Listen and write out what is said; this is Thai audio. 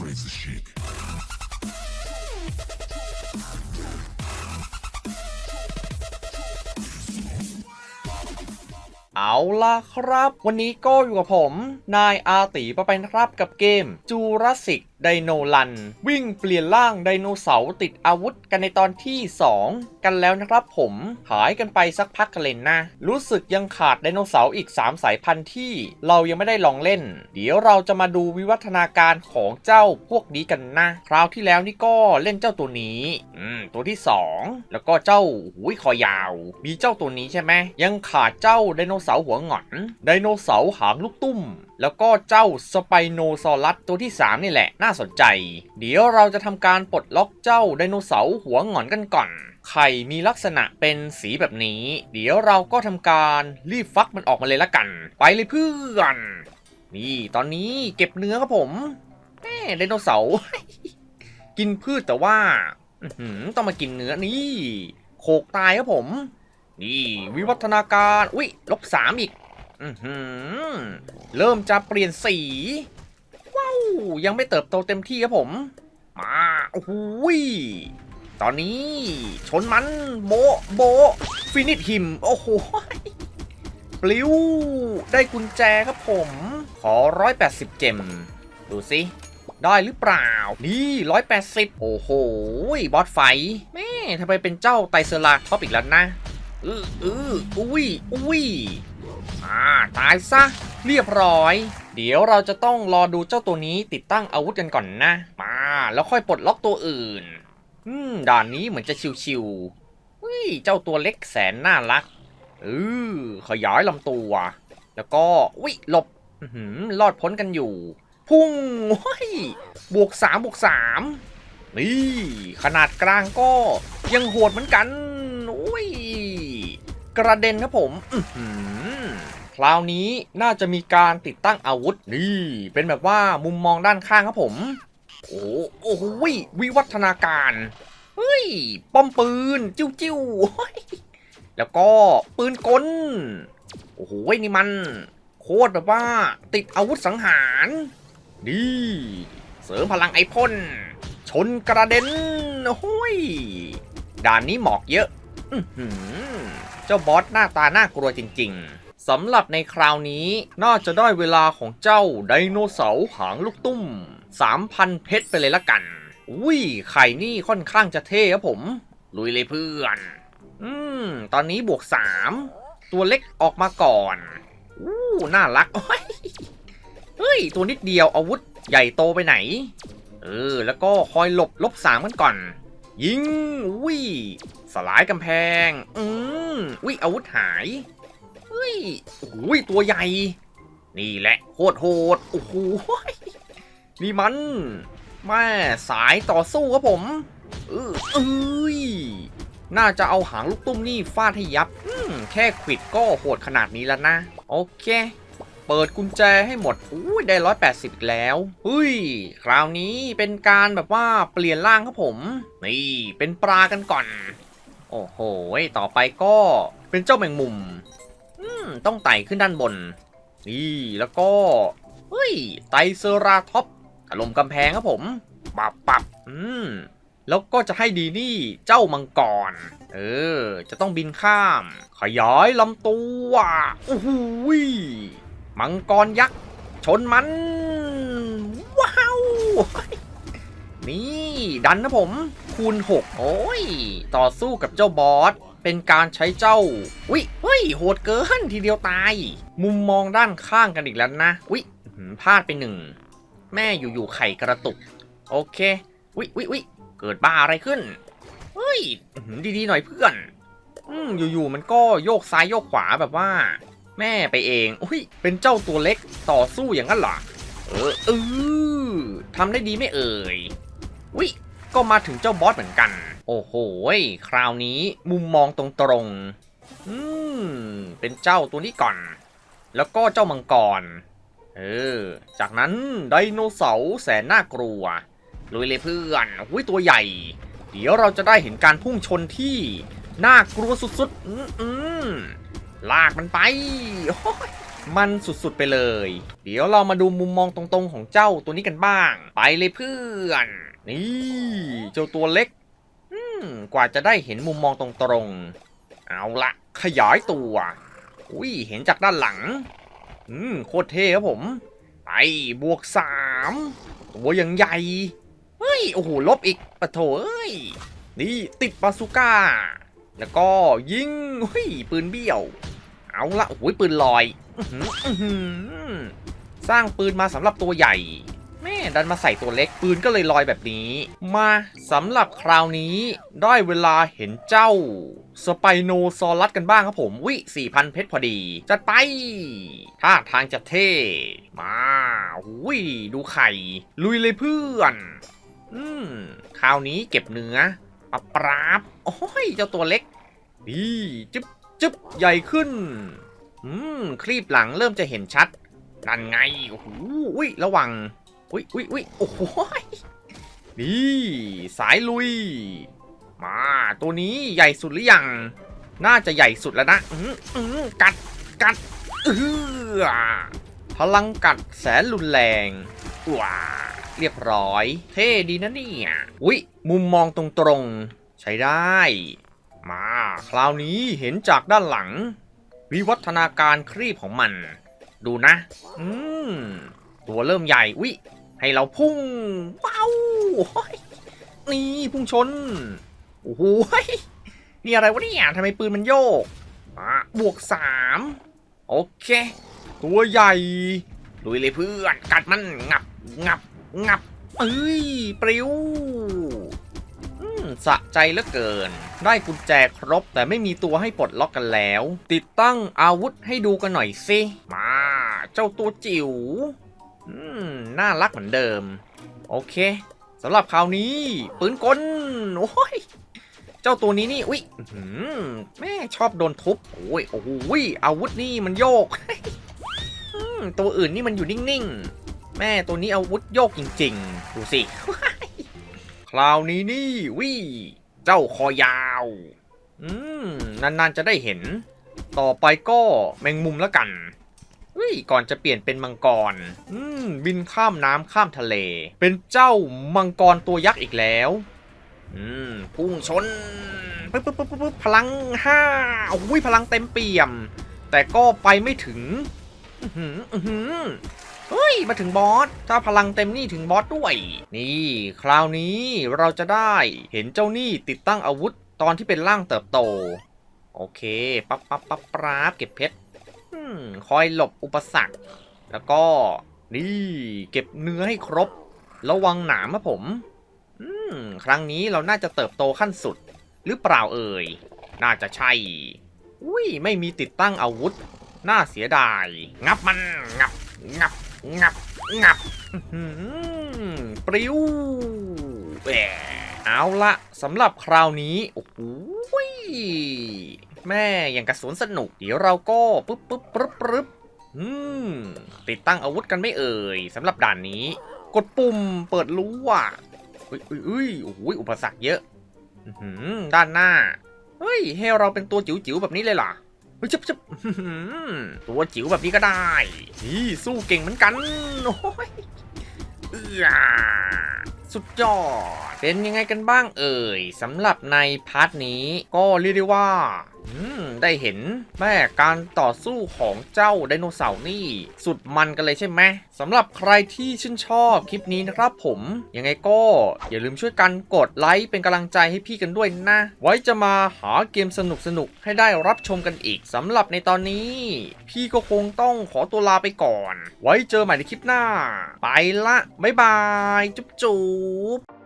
crazy chic. เอาล่ะครับ วันนี้ก็อยู่กับผม นายอาตีประไปนครับกับเกมจูราสิก ไดโนลัน วิ่งเปลี่ยนร่างไดโนเสาร์ติดอาวุธกันในตอนที่ 2 กันแล้วนะครับผมหายกันไปสักพักกันเลยนะ รู้สึกยังขาดไดโนเสาร์อีก 3 สายพันธุ์ที่เรายังไม่ได้ลองเล่น เดี๋ยวเราจะมาดูวิวัฒนาการของเจ้าพวกนี้กันนะ คราวที่แล้วนี่ก็เล่นเจ้าตัวนี้อืมตัวที่ 2 แล้วก็เจ้าหุยคอยาว มีเจ้าตัวนี้ใช่ไหมยังขาดเจ้าไดโนเสาร์หัวหงอนไดโนเสาร์หางลูกตุ้ม แล้วก็เจ้าสไปโนซอรัสตัวที่ 3 นี่แหละน่าสนใจ เดี๋ยวเราจะทำการปลดล็อกเจ้าไดโนเสาร์หัวงอนกันก่อนไข่มีลักษณะเป็นสีแบบนี้ เดี๋ยวเราก็ทำการรีบฟักมันออกมาเลยละกัน ไปเลยเพื่อนนี่ตอนนี้เก็บเนื้อครับผมแม่ไดโนเสาร์กินพืชแต่ว่าต้องมากินเนื้อนี่โขกตายครับผม นี่วิวัฒนาการ อุ้ยลบสามอีก เริ่มจะเปลี่ยนสี ว้าว ยังไม่เติบโตเต็มที่ครับผม มาโอ้โหยตอนนี้ ชนมัน โบ โบ ฟินิชหิม โอ้โหปลิว ได้กุญแจครับผม ขอ 180 เจม ดูสิได้หรือเปล่า นี่180โอ้โห บอสไฟ แม่ทำไมเป็นเจ้าไตเซอราท็อปอีกแล้วนะ อืออืออุ้ยอุ้ย อ่าตายซะ เรียบร้อย เดี๋ยวเราจะต้องรอดูเจ้าตัวนี้ติดตั้งอาวุธกันก่อนนะ มา แล้วค่อยปลดล็อกตัวอื่น อืม ด่านนี้เหมือนจะชิวๆเฮ้ย เจ้าตัวเล็กแสนน่ารักเออขยายลำตัว แล้วก็วิหลบอื้อหือรอดพ้นกันอยู่ พุ่งเฮ้ยบวกสามบวกสามนี่ ขนาดกลางก็ยังโหดเหมือนกันอุ้ย กระเด็นครับผม อื ราวนี้น่าจะมีการติดตั้งอาวุธนี่ เป็นแบบว่ามุมมองด้านข้างครับผม โอ้โอ้โหวิวัฒนาการ เฮ้ย ป้อมปืน จิ้วจิ้วแล้วก็ปืนกล โอ้โหนี่มัน โคตรแบบว่า ติดอาวุธสังหารนี่เสริมพลังไอพ่น ชนกระเด็นโอ้ยด่านนี้หมอกเยอะอเจ้าบอสหน้าตาน่ากลัวจริง ๆ สำหรับในคราวนี้น่าจะได้เวลาของเจ้าไดโนเสาร์หางลูกตุ้ม 3,000 เพชรไปเลยละกัน อุ้ยไข่นี่ค่อนข้างจะเท่ครับผม ลุยเลยเพื่อน อืม ตอนนี้บวก 3 ตัวเล็กออกมาก่อน อู้น่ารักเฮ้ย ตัวนิดเดียวอาวุธใหญ่โตไปไหน เออ แล้วก็คอยหลบลบสามกันก่อน ยิงอุ้ยสลายกำแพง อืมอุ้ยอาวุธหาย เฮ้ยอุ้ยตัวใหญ่ นี่แหละโหดโหดโอ้โหนี่มันแม่สายต่อสู้ครับผมเออเอ้ยน่าจะเอาหางลูกตุ้มนี่ฟาดให้ยับอืมแค่ขวิดก็โหดขนาดนี้แล้วนะ โอเค เปิดกุญแจให้หมดอุ้ยได้180อีกแล้วเฮ้ย คราวนี้เป็นการแบบว่าเปลี่ยนร่างครับผม นี่ เป็นปลากันก่อน โอ้โห ต่อไปก็เป็นเจ้าแมงมุม ต้องไต่ขึ้นด้านบน นี่แล้วก็ เฮ้ย ไตเซราท็อปถล่มกำแพงครับผมปับปับอืมแล้วก็จะให้ดีนี่เจ้ามังกร เออ จะต้องบินข้าม ขยายลำตัวโอ้โหมังกรยักษ์ ชนมัน ว้าว นี่ ดันนะผม คูณ 6 โอ้ย ต่อสู้กับเจ้าบอส เป็นการใช้เจ้าวิเฮ้ยโหดเกินทีเดียวตาย มุมมองด้านข้างกันอีกแล้วนะวิอื้อหือพลาดไปหนึ่ง แม่อยู่ๆไข่กระตุก โอเค วิวิวิเกิดบ้าอะไรขึ้นเฮ้ยดีๆหน่อยเพื่อนอืมอยู่ๆมันก็โยกซ้ายโยกขวาแบบว่า แม่ไปเองอุ้ยเป็นเจ้าตัวเล็กต่อสู้อย่างนั้นเหรอเออเออทำได้ดีไม่เอ่ยวิ ก็มาถึงเจ้าบอสเหมือนกัน โอ้โห คราวนี้มุมมองตรงๆ อืม เป็นเจ้าตัวนี้ก่อน แล้วก็เจ้ามังกร เออ จากนั้นไดโนเสาร์แสนน่ากลัวลุยเลยเพื่อนอุ้ยตัวใหญ่ เดี๋ยวเราจะได้เห็นการพุ่งชนที่น่ากลัวสุดๆ อืมลากมันไป มันสุดๆไปเลย เดี๋ยวเรามาดูมุมมองตรงๆของเจ้าตัวนี้กันบ้าง ไปเลยเพื่อน นี่เจ้าตัวเล็กอืมกว่าจะได้เห็นมุมมองตรงๆ เอาละขยายตัว อุ้ยเห็นจากด้านหลัง อืมโคตรเท่ครับผม ไปบวกสามตัวยังใหญ่ เฮ้ย โอ้โห ลบอีกปะโถเอ้ย นี่ติดบาซูก้า แล้วก็ยิงเฮ้ย ปืนเบี้ยว เอาละโอ้ยปืนลอยออืสร้างปืนมาสำหรับตัวใหญ่ ดันมาใส่ตัวเล็กปืนก็เลยลอยแบบนี้ มาสำหรับคราวนี้ ได้เวลาเห็นเจ้าสไปโนซอรัสกันบ้างครับผมวิ4,000 เพชรพอดี จัดไปท่าทางจะเท่ มาวิดูไข่ ลุยเลยเพื่อน อืมคราวนี้เก็บเนื้อปรับปราบโอ้ยเจ้าตัวเล็กดีจึ๊บจึ๊บใหญ่ขึ้น อืม คลีบหลังเริ่มจะเห็นชัดนั่นไง โอ้โหระวัง อุ้ยอุ้ยอุ้ยโอ้โหยนี่สายลุย มาตัวนี้ใหญ่สุดหรือยัง น่าจะใหญ่สุดแล้วนะอืออือกัดกัดเออพลังกัดแสนรุนแรงว้าเรียบร้อย เท่ดีนะเนี่ยอุ้ยมุมมองตรงๆ ใช้ได้ มาคราวนี้เห็นจากด้านหลัง วิวัฒนาการครีบของมัน ดูนะ อืมตัวเริ่มใหญ่อุ๊ย ให้เราพุ่งว้าวนี่พุ่งชนโอ้โหนี่อะไรวะเนี่ยทำไมปืนมันโยกบวกสามโอเค ตัวใหญ่ลุยเลยเพื่อน กัดมันงับงับงับเอ้ยปลิวสะใจเหลือเกิน ได้กุญแจครบแต่ไม่มีตัวให้ปลดล็อกกันแล้ว ติดตั้งอาวุธให้ดูกันหน่อยสิ มา เจ้าตัวจิ๋ว อืม น่ารักเหมือนเดิม โอเคสำหรับคราวนี้ปืนกล โอ้ย เจ้าตัวนี้นี่ อุ้ยแม่ชอบโดนทุบ โอ้ย โอ้ย อาวุธนี่มันโยก ตัวอื่นนี่มันอยู่นิ่ง ๆ แม่ตัวนี้อาวุธโยกจริง ๆ ดูสิ คราวนี้นี่วิเจ้าคอยาว อืม นาน ๆ จะได้เห็น ต่อไปก็แมงมุมแล้วกัน เฮ้ยก่อนจะเปลี่ยนเป็นมังกร อืมบินข้ามน้ำข้ามทะเล เป็นเจ้ามังกรตัวยักษ์อีกแล้ว อืมพุ่งชนปึ๊บปึ๊บปึ๊บปึ๊บพลังห้าโอ้ยพลังเต็มเปี่ยม แต่ก็ไปไม่ถึงอื้อหืออื้อหือเฮ้ย มาถึงบอส ถ้าพลังเต็มนี่ถึงบอสด้วย นี่ คราวนี้เราจะได้เห็นเจ้านี่ติดตั้งอาวุธตอนที่เป็นร่างเติบโต โอเค ปั๊บปั๊บปั๊บปราบเก็บเพชร คอยหลบอุปสรรค แล้วก็นี่เก็บเนื้อให้ครบ ระวังหนามนะผมอืมครั้งนี้เราน่าจะเติบโตขั้นสุด หรือเปล่าเอ่ย น่าจะใช่ อุ้ยไม่มีติดตั้งอาวุธ น่าเสียดาย งับมัน งับ งับ งับ งับปริ้วแหมเอาละสำหรับคราวนี้ โอ้โห แม่อย่างกระสวนสนุก เดี๋ยวเราก็ปึ๊บปึ๊บปึ๊บปึ๊บอืมติดตั้งอาวุธกันไม่เอ่ยสำหรับด่านนี้ กดปุ่มเปิดรู้ว่ะเฮ้ยเฮ้ยเฮ้ยโอ้โหอุปสรรคเยอะอื้อหือด้านหน้า เฮ้ยให้เราเป็นตัวจิ๋วๆแบบนี้เลยเหรอเฮ้ยจับจับตัวจิ๋วแบบนี้ก็ได้นี่สู้เก่งเหมือนกันโอ้ยเอ้อสุดยอด เป็นยังไงกันบ้างเอ่ยสำหรับในพาร์ทนี้ก็เรียกได้ว่าได้เห็นแม่การต่อสู้ของเจ้าไดโนเสาร์นี่ สุดมันกันเลยใช่ไหมสำหรับใครที่ชื่นชอบคลิปนี้นะครับผม ยังไงก็อย่าลืมช่วยกันกดไลค์เป็นกำลังใจให้พี่กันด้วยนะ ไว้จะมาหาเกมสนุกๆให้ได้รับชมกันอีกสำหรับในตอนนี้ พี่ก็คงต้องขอตัวลาไปก่อน ไว้เจอใหม่ในคลิปหน้า ไปละบ๊ายบาย จุ๊บจุ๊บ